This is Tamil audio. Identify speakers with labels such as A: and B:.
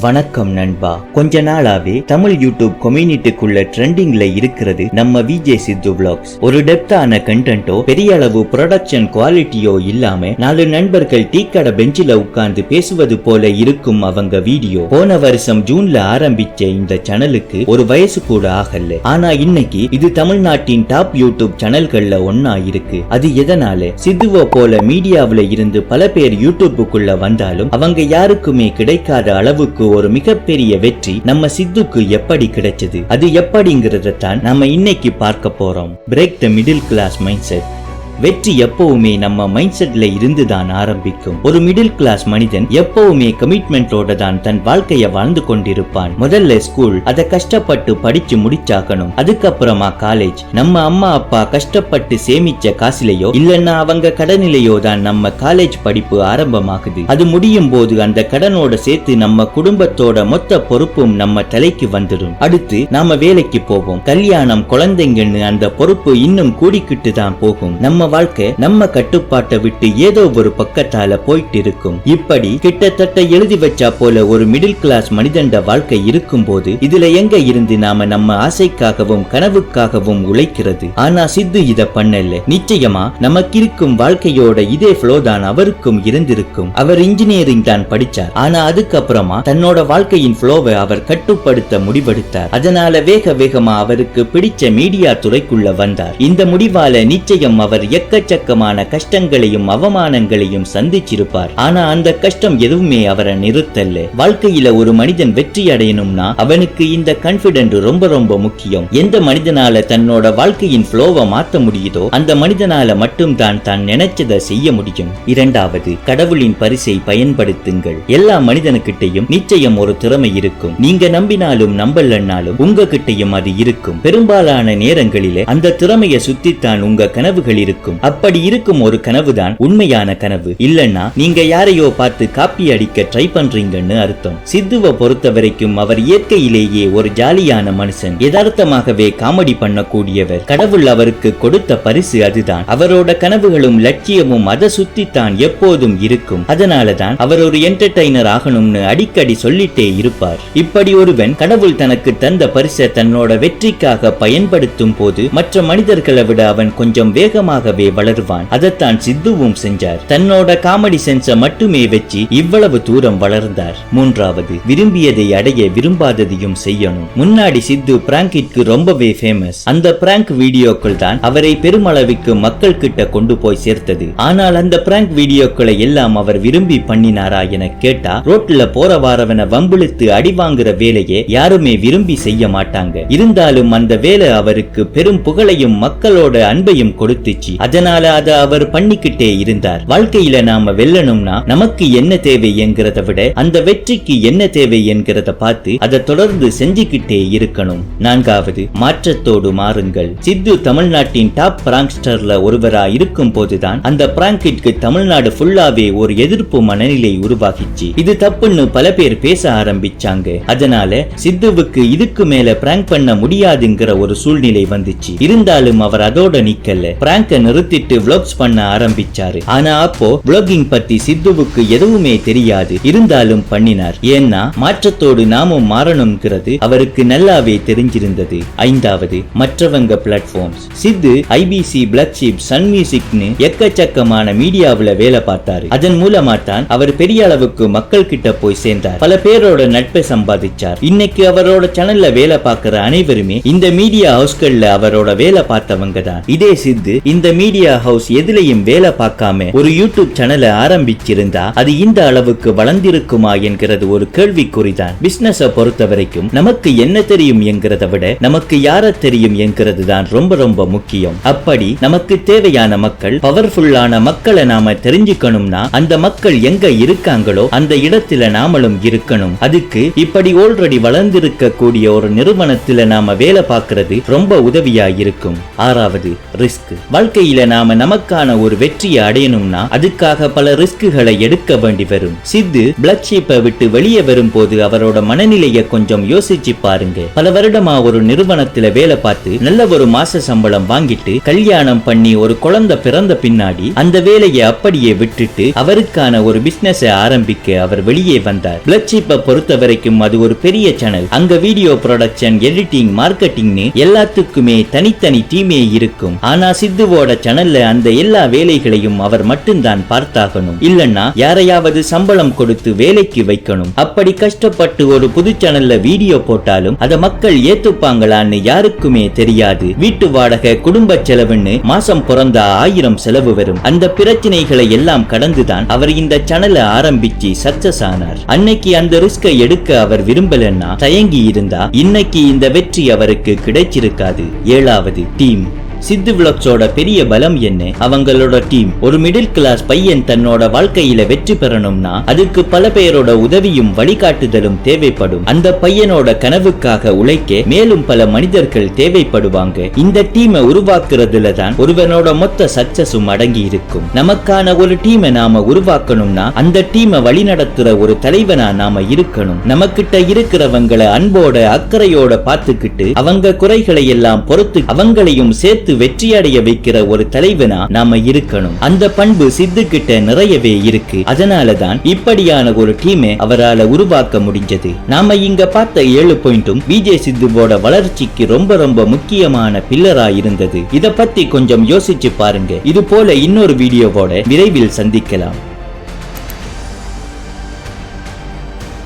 A: வணக்கம் நண்பா. கொஞ்ச நாளாவே தமிழ் யூடியூப் கம்யூனிட்டிக்குள்ள ட்ரெண்டிங்ல இருக்கிறது நம்ம விஜே சித்து பிளாக்ஸ் ஒரு டெப்தான கண்டென்ட்டோ பெரிய அளவு ப்ரொடக்ஷன் குவாலிட்டியோ இல்லாம நாலு நண்பர்கள் டீ கடை பெஞ்சில உட்கார்ந்து பேசுவது போல இருக்கும் அவங்க வீடியோ. போன வருஷம் ஜூன்ல ஆரம்பிச்ச இந்த சேனலுக்கு ஒரு வயசு கூட ஆகல. ஆனா இன்னைக்கு இது தமிழ்நாட்டின் டாப் யூடியூப் சேனல்கள்ல ஒன்னா இருக்கு. அது எதனால? சித்துவோ போல மீடியாவில இருந்து பல பேர் யூடியூபுக்குள்ள வந்தாலும் அவங்க யாருக்குமே கிடைக்காத அளவுக்கு ஒரு மிகப்பெரிய வெற்றி நம்ம சித்துக்கு எப்படி கிடைச்சது? அது எப்படிங்கிறத தான் நம்ம இன்னைக்கு பார்க்க போறோம். Break the middle class mindset வெற்றி எப்பவுமே நம்ம மைண்ட் செட்ல இருந்து தான் ஆரம்பிக்கும். ஒரு மிடில் கிளாஸ் மனிதன் எப்பவுமே கமிட்மெண்டோட தான் தன் வாழ்க்கைய வாழ்ந்து கொண்டிருப்பான். முதல்ல ஸ்கூல் அதை கஷ்டப்பட்டு படிச்சு முடிச்சாக்கணும். அதுக்கப்புறமா காலேஜ் நம்ம அம்மா அப்பா கஷ்டப்பட்டு சேமிச்ச காசுலயோ இல்லைன்னா அவங்க கடனிலையோ தான் நம்ம காலேஜ் படிப்பு ஆரம்பமாகுது. அது முடியும் போது அந்த கடனோட சேர்த்து நம்ம குடும்பத்தோட மொத்த பொறுப்பும் நம்ம தலைக்கு வந்துடும் அடுத்து நாம வேலைக்கு போவோம். கல்யாணம் குழந்தைங்கன்னு அந்த பொறுப்பு இன்னும் கூடிக்கிட்டு தான் போகும். நம்ம வாழ்க்கை நம்ம கட்டுப்பாட்டை விட்டு ஏதோ ஒரு பக்கத்தால போயிட்டு இருக்கும் இப்படி கிட்டத்தட்ட எழுதி வச்சா போல ஒரு மிடில் கிளாஸ் மனிதண்ட வாழ்க்கை இருக்கும் போது இதுல எங்க இருந்து நாம நம்ம ஆசைக்காகவும் கனவுக்காகவும் உழைக்கிறது? ஆனா சித்து இத பண்ணல. நிச்சயமா நமக்கு இருக்கும் வாழ்க்கையோட இதே ஃப்ளோ தான் அவருக்கும் இருந்திருக்கும். அவர் இன்ஜினியரிங் தான் படிச்சார். ஆனா அதுக்கப்புறமா தன்னோட வாழ்க்கையின் ஃப்ளோவை அவர் கட்டுப்படுத்த முடிவெடுத்தார். அதனால வேக வேகமா அவருக்கு பிடிச்ச மீடியா துறைக்குள்ள வந்தார். இந்த முடிவால நிச்சயம் அவர் எக்கச்சக்கமான கஷ்டங்களையும் அவமானங்களையும் சந்திச்சிருப்பார். ஆனா அந்த கஷ்டம் எதுவுமே அவரை நிறுத்தல்ல. வாழ்க்கையில ஒரு மனிதன் வெற்றி அடையணும்னா அவனுக்கு இந்த கான்பிடென்ட் ரொம்ப ரொம்ப முக்கியம். எந்த மனிதனால தன்னோட வாழ்க்கையின் ஃப்ளோவை மாத்த முடியுதோ அந்த மனிதனால மட்டும்தான் தான் நினைச்சதை செய்ய முடியும். இரண்டாவது கடவுளின் பரிசை பயன்படுத்துங்கள். எல்லா மனிதனுக்கிட்டையும் நிச்சயம் ஒரு திறமை இருக்கும். நீங்க நம்பினாலும் நம்பலன்னாலும் உங்ககிட்டயும் அது இருக்கும். பெரும்பாலான நேரங்களிலே அந்த திறமையை சுத்தித்தான் உங்க கனவுகள் இருக்கும். இருக்கும். அப்படி இருக்கும் ஒரு கனவுதான் உண்மையான கனவு. இல்லன்னா நீங்க யாரையோ பார்த்து காப்பி அடிக்க ட்ரை பண்றீங்கன்னு அர்த்தம். சித்துவை பொறுத்த வரைக்கும் அவர் இயற்கையிலேயே ஒரு ஜாலியான மனுஷன். யதார்த்தமாகவே காமெடி பண்ணக்கூடியவர். கடவுள் அவருக்கு கொடுத்த பரிசு அதுதான். அவரோட கனவுகளும் லட்சியமும் அதை சுத்தித்தான் எப்போதும் இருக்கும். அதனாலதான் அவர் ஒரு என்டர்டைனர் ஆகணும்னு அடிக்கடி சொல்லிட்டே இருப்பார். இப்படி ஒருவன் கடவுள் தனக்கு தந்த பரிசை தன்னோட வெற்றிக்காக பயன்படுத்தும் போது மற்ற மனிதர்களை விட அவன் கொஞ்சம் வேகமாக வேகமாகவே வளருவான். அதைத்தான் சித்துவும் செஞ்சார். தன்னோட காமெடி சென்ஸை மட்டுமே வச்சு இவ்வளவு தூரம் வளர்ந்தார். மூன்றாவது விரும்பியதை அடைய விரும்பாததையும் செய்யணும். முன்னாடி சித்து பிராங்கிற்கு ரொம்பவே ஃபேமஸ் அந்த பிராங்க் வீடியோக்கள் தான் அவரை பெருமளவுக்கு மக்கள் கிட்ட கொண்டு போய் சேர்த்தது. ஆனால் அந்த பிராங்க் வீடியோக்களை எல்லாம் அவர் விரும்பி பண்ணினாரா என கேட்டா ரோட்ல போற வாரவன வம்பிழுத்து அடி வாங்குற வேலையை யாருமே விரும்பி செய்ய மாட்டாங்க. இருந்தாலும் அந்த வேலை அவருக்கு பெரும் புகழையும் மக்களோட அன்பையும் கொடுத்துச்சு. அதனால அதை அவர் பண்ணிக்கிட்டே இருந்தார். வாழ்க்கையில நாம வெல்லணும்னா நமக்கு என்ன தேவை என்கிறத விட அந்த வெற்றிக்கு என்ன தேவை என்கிறத பார்த்து அதை தொடர்ந்து செஞ்சுக்கிட்டே இருக்கணும். நான்காவது மாற்றத்தோடு மாறுங்கள். சித்து தமிழ்நாட்டின் டாப் பிராங்ஸ்டர்ல ஒருவரா இருக்கும் போதுதான் அந்த பிராங்கிற்கு தமிழ்நாடு ஃபுல்லாவே ஒரு எதிர்ப்பு மனநிலை உருவாகிச்சு. இது தப்புன்னு பல பேர் பேச ஆரம்பிச்சாங்க. அதனால சித்துவுக்கு இதுக்கு மேல பிராங்க் பண்ண முடியாதுங்கிற ஒரு சூழ்நிலை வந்துச்சு. இருந்தாலும் அவர் அதோட நிக்கல. பிராங்க நிறுத்திட்டு விளாக்ஸ் பண்ண ஆரம்பிச்சாரு. ஆனா அப்போ விளாகிங் பத்தி சித்துவுக்கு எதுவுமே தெரியாது. இருந்தாலும் பண்ணினார். ஏன்னா மாற்றத்தோடு நாமும் மாறணுங்கிறது அவருக்கு நல்லாவே தெரிஞ்சிருந்தது. ஐந்தாவது மற்றவங்க பிளாட்ஃபார்ம்ஸ் சித்து ஐபிசி பிளக் ஷீப் சன் மியூசிக்னு எக்கச்சக்கமான மீடியாவுல வேலை பார்த்தாரு. அதன் மூலமா தான் அவர் பெரிய அளவுக்கு மக்கள் கிட்ட போய் சேர்ந்தார். பல பேரோட நட்பை சம்பாதிச்சார். இன்னைக்கு அவரோட சேனல்ல வேலை பார்க்கிற அனைவருமே இந்த மீடியா ஹவுஸ்கள்ல அவரோட வேலை பார்த்தவங்க தான். இதே சித்து இந்த மீடியா ஹவுஸ் எதுலையும் வேலை பார்க்காம ஒரு யூடியூப் சேனலை ஆரம்பிச்சிருந்தா அது இந்த அளவுக்கு வளர்ந்திருக்குமா என்கிறது ஒரு கேள்விக்குறிதான் பிசினஸ் பொறுத்த வரைக்கும் நமக்கு என்ன தெரியும் என்கிறத விட நமக்கு யார தெரியும் என்கிறது தான் ரொம்ப ரொம்ப முக்கியம். அப்படி நமக்கு தேவையான மக்கள் பவர்ஃபுல்லான மக்களை நாம தெரிஞ்சுக்கணும்னா அந்த மக்கள் எங்க இருக்காங்களோ அந்த இடத்துல நாமளும் இருக்கணும். அதுக்கு இப்படி ஆல்ரெடி வளர்ந்திருக்க கூடிய ஒரு நிறுவனத்துல நாம வேலை பார்க்கறது ரொம்ப உதவியா இருக்கும். ஆறாவது ரிஸ்க் வாழ்க்கையில நாம நமக்கான ஒரு வெற்றியை அடையணும்னா அதுக்காக பல ரிஸ்குகளை எடுக்க வேண்டி வரும். சித்து பிளட் ஷீப்பை விட்டு வெளியே வரும் போது அவரோட மனநிலையை கொஞ்சம் யோசிச்சு பாருங்க. பல வருடமா ஒரு நிறுவனத்துல வேலை பார்த்து நல்ல ஒரு மாச சம்பளம் வாங்கிட்டு கல்யாணம் பண்ணி ஒரு குழந்தை பிறந்த பின் முன்னாடி அந்த வேலையை அப்படியே விட்டுட்டு அவருக்கான ஒரு பிசினஸ் ஆரம்பிக்க அவர் வெளியே வந்தார். பிளட் பொறுத்த வரைக்கும் அது ஒரு பெரிய சேனல் அங்க வீடியோ ப்ரொடக்ஷன் எடிட்டிங் மார்க்கெட்டிங்னு எல்லாத்துக்குமே தனித்தனி டீமே இருக்கும். ஆனா சித்துவோட சேனல்ல அந்த எல்லா வேலைகளையும் அவர் மட்டும்தான் பார்த்தாகணும். இல்லன்னா யாரையாவது சம்பளம் கொடுத்து வேலைக்கு வைக்கணும். அப்படி கஷ்டப்பட்டு ஒரு புது சேனல்ல வீடியோ போட்டாலும் அதை மக்கள் ஏத்துப்பாங்களான்னு யாருக்குமே தெரியாது. வீட்டு வாடகை குடும்ப செலவுன்னு மாசம் பிறந்த ஆயிரம் செலவு வரும். அந்த பிரச்சனைகளை எல்லாம் கடந்துதான் அவர் இந்த சேனலை ஆரம்பிச்சு சக்சஸ் ஆனார். அன்னைக்கு அந்த ரிஸ்கை எடுக்க அவர் விரும்பலன்னா தயங்கி இருந்தா இன்னைக்கு இந்த வெற்றி அவருக்கு கிடைச்சிருக்காது. ஏழாவது டீம் சித்து விளாக்ஸோட பெரிய பலம் என்ன? அவங்களோட டீம் ஒரு மிடில் கிளாஸ் பையன் தன்னோட வாழ்க்கையில வெற்றி பெறணும்னா அதுக்கு பல பேரோட உதவியும் வழிகாட்டுதலும் தேவைப்படும். அந்த பையனோட கனவுக்காக உழைக்க மேலும் பல மனிதர்கள் தேவைப்படுவாங்க. இந்த டீமை உருவாக்குறதுல தான் ஒருவனோட மொத்த சக்சஸும் அடங்கி இருக்கும். நமக்கான ஒரு டீமை நாம உருவாக்கணும்னா அந்த டீமை வழிநடத்துற ஒரு தலைவனா நாம இருக்கணும். நமக்கிட்ட இருக்கிறவங்களை அன்போட அக்கறையோட பார்த்துக்கிட்டு அவங்க குறைகளை எல்லாம் பொறுத்து அவங்களையும் சேர்த்து வெற்றியடைய வைக்கிற ஒரு தலைவனா நாம இருக்கணும். அந்த பண்பு சித்து கிட்ட நிறையவே இருக்கு. அதனாலதான் இப்படியான ஒரு டீமை அவரால உருவாக்க முடிஞ்சது. நாம இங்க பார்த்த ஏழு பாயிண்ட்டும் விஜய் சித்துவோட வளர்ச்சிக்கு ரொம்ப ரொம்ப முக்கியமான பில்லரா இருந்தது. இத பத்தி கொஞ்சம் யோசிச்சு பாருங்க. இது போல இன்னொரு வீடியோவோட விரைவில் சந்திக்கலாம்.